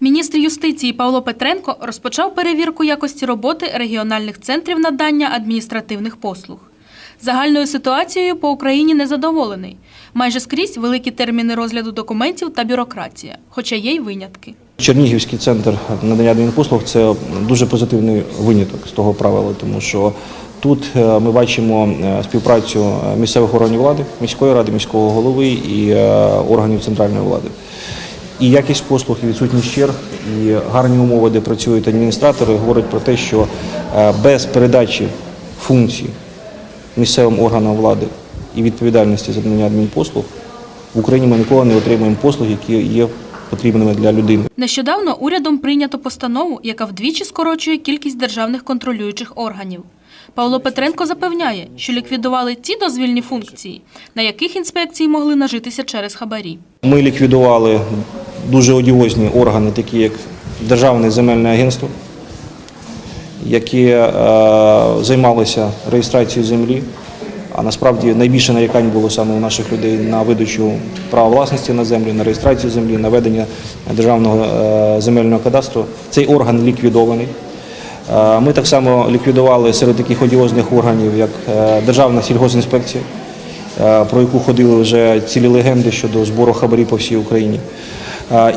Міністр юстиції Павло Петренко розпочав перевірку якості роботи регіональних центрів надання адміністративних послуг. Загальною ситуацією по Україні незадоволений. Майже скрізь великі терміни розгляду документів та бюрократія, хоча є й винятки. Чернігівський центр надання адмінпослуг це дуже позитивний виняток з того правила, тому що тут е, ми бачимо е, співпрацю місцевих органів влади, міської ради, міського голови і е, органів центральної влади. І якість послуг, і відсутність черг, і гарні умови, де працюють адміністратори, говорять про те, що е, без передачі функцій місцевим органам влади і відповідальності за надання адмінпослуг в Україні ми ніколи не отримаємо послуг, які є потрібними для людини. Нещодавно урядом прийнято постанову, яка вдвічі скорочує кількість державних контролюючих органів. Павло Петренко запевняє, що ліквідували ті дозвільні функції, на яких інспекції могли нажитися через хабарі. Ми ліквідували дуже одіозні органи, такі як Державне земельне агентство, які е, займалися реєстрацією землі. А насправді найбільше нарікань було саме у наших людей на видачу права власності на землю, на реєстрацію землі, на ведення державного е, земельного кадастру. Цей орган ліквідований. Е, Ми так само ліквідували серед таких одіозних органів, як е, Державна сільгоспінспекція, е, про яку ходили вже цілі легенди щодо збору хабарів по всій Україні.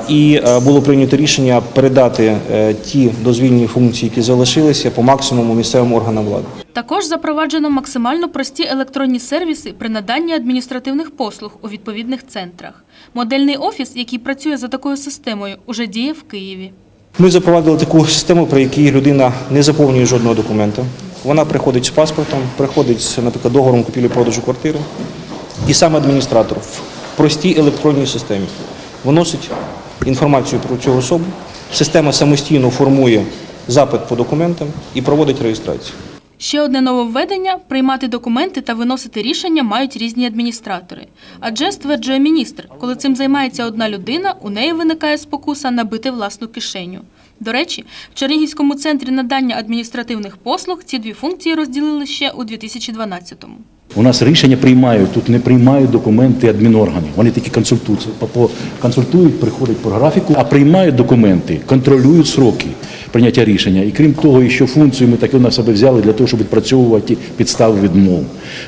І е, було прийнято рішення передати е, ті дозвільні функції, які залишилися, по максимуму місцевим органам влади. Також запроваджено максимально прості електронні сервіси при наданні адміністративних послуг у відповідних центрах. Модельний офіс, який працює за такою системою, уже діє в Києві. Ми запровадили таку систему, при якій людина не заповнює жодного документа. Вона приходить з паспортом, приходить з, наприклад, договором купівлі-продажу квартири. І саме адміністратор в простій електронній системі виносить інформацію про цю особу. Система самостійно формує запит по документам і проводить реєстрацію. Ще одне нововведення – приймати документи та виносити рішення мають різні адміністратори. Адже, стверджує міністр, коли цим займається одна людина, у неї виникає спокуса набити власну кишеню. До речі, в Чернігівському центрі надання адміністративних послуг ці дві функції розділили ще у 2012-му. У нас рішення приймають, тут не приймають документи адмінорганів. Вони тільки по- Консультують, приходять по графіку, а приймають документи, контролюють сроки прийняття рішення. І крім того, і що функцію ми таку на себе взяли для того, щоб відпрацьовувати підстави відмов.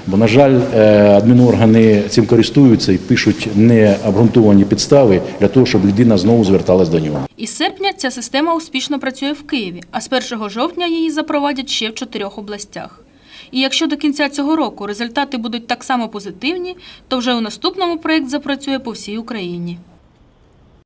Бо, на жаль, е, адміноргани цим користуються і пишуть необґрунтовані підстави для того, щоб людина знову зверталась до нього. Із серпня ця система успішно працює в Києві, а з 1 жовтня її запровадять ще в чотирьох областях. І якщо до кінця цього року результати будуть так само позитивні, то вже у наступному проєкт запрацює по всій Україні.